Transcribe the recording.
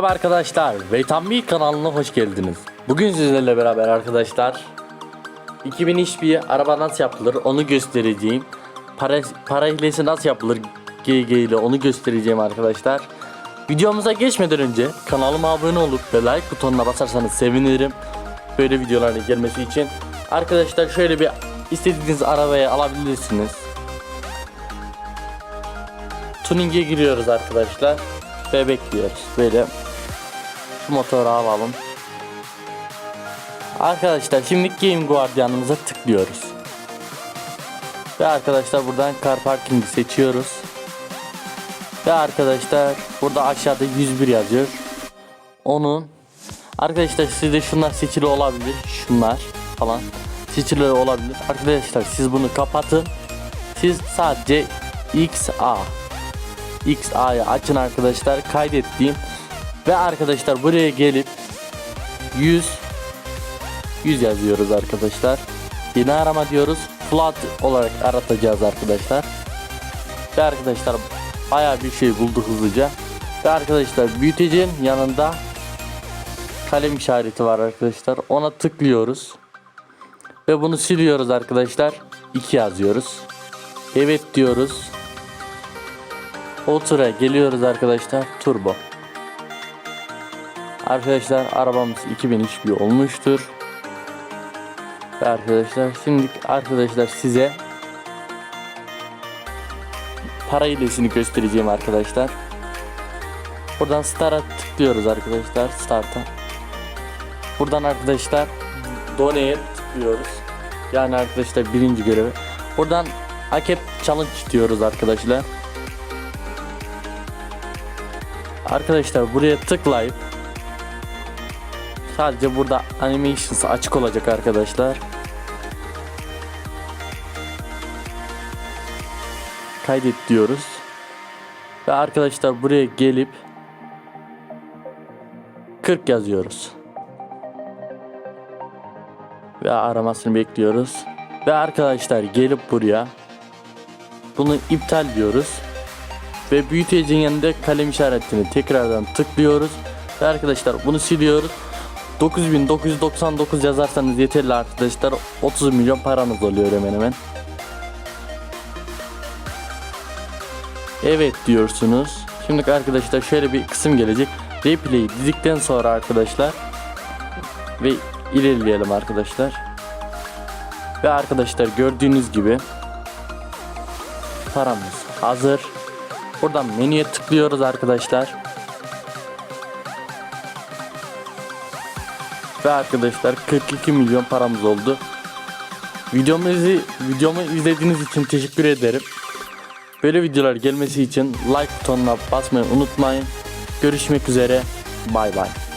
Merhaba arkadaşlar, Veytan kanalına hoş geldiniz. Bugün sizlerle beraber arkadaşlar 2000 iş bir araba nasıl yapılır onu göstereceğim. Para, para hilesi nasıl yapılır GG ile onu göstereceğim arkadaşlar. Videomuza geçmeden önce kanalıma abone olup ve like butonuna basarsanız sevinirim. Böyle videoların gelmesi için. Arkadaşlar şöyle bir istediğiniz arabayı alabilirsiniz. Tuning'e giriyoruz arkadaşlar ve bekliyoruz. Böyle şu motoru alalım. Arkadaşlar şimdi Game Guardian'ımıza tıklıyoruz. Ve arkadaşlar buradan Car Parking'i seçiyoruz. Ve arkadaşlar burada aşağıda 101 yazıyor. Onun Arkadaşlar sizde şunlar seçili olabilir. Şunlar falan seçili olabilir. Arkadaşlar siz bunu kapatın. Siz sadece XA XA'yı açın arkadaşlar kaydettiğim ve arkadaşlar buraya gelip 100 100 yazıyoruz arkadaşlar. Yeni arama diyoruz. Flat olarak aratacağız arkadaşlar. Ve arkadaşlar baya bir şey bulduk hızlıca. Ve arkadaşlar büyütecin yanında kalem işareti var arkadaşlar. Ona tıklıyoruz. Ve bunu siliyoruz arkadaşlar. 2 yazıyoruz. Evet diyoruz. Otura geliyoruz arkadaşlar. Turbo. Arkadaşlar arabamız 2000 HP olmuştur. Ve arkadaşlar şimdi arkadaşlar size para hilesini göstereceğim arkadaşlar. Buradan start'a tıklıyoruz arkadaşlar. Start'a. Buradan arkadaşlar donate tıklıyoruz. Yani arkadaşlar birinci görevi. Buradan Akep challenge diyoruz arkadaşlar. Arkadaşlar buraya tıklayıp sadece burada animations açık olacak arkadaşlar. Kaydet diyoruz. Ve arkadaşlar buraya gelip 40 yazıyoruz. Ve aramasını bekliyoruz. Ve arkadaşlar gelip buraya bunu iptal diyoruz ve büyütecin yanında kalem işaretini tekrardan tıklıyoruz ve arkadaşlar bunu siliyoruz 9999 yazarsanız yeterli arkadaşlar. 30 milyon paranız oluyor hemen hemen. Evet diyorsunuz. Şimdi arkadaşlar şöyle bir kısım gelecek. Replay dizikten sonra arkadaşlar ve ilerleyelim arkadaşlar. Ve arkadaşlar gördüğünüz gibi paramız hazır. Buradan menüye tıklıyoruz arkadaşlar. Ve arkadaşlar 42 milyon paramız oldu. Videomuzu videomu izlediğiniz için teşekkür ederim. Böyle videolar gelmesi için like butonuna basmayı unutmayın. Görüşmek üzere. Bay bay.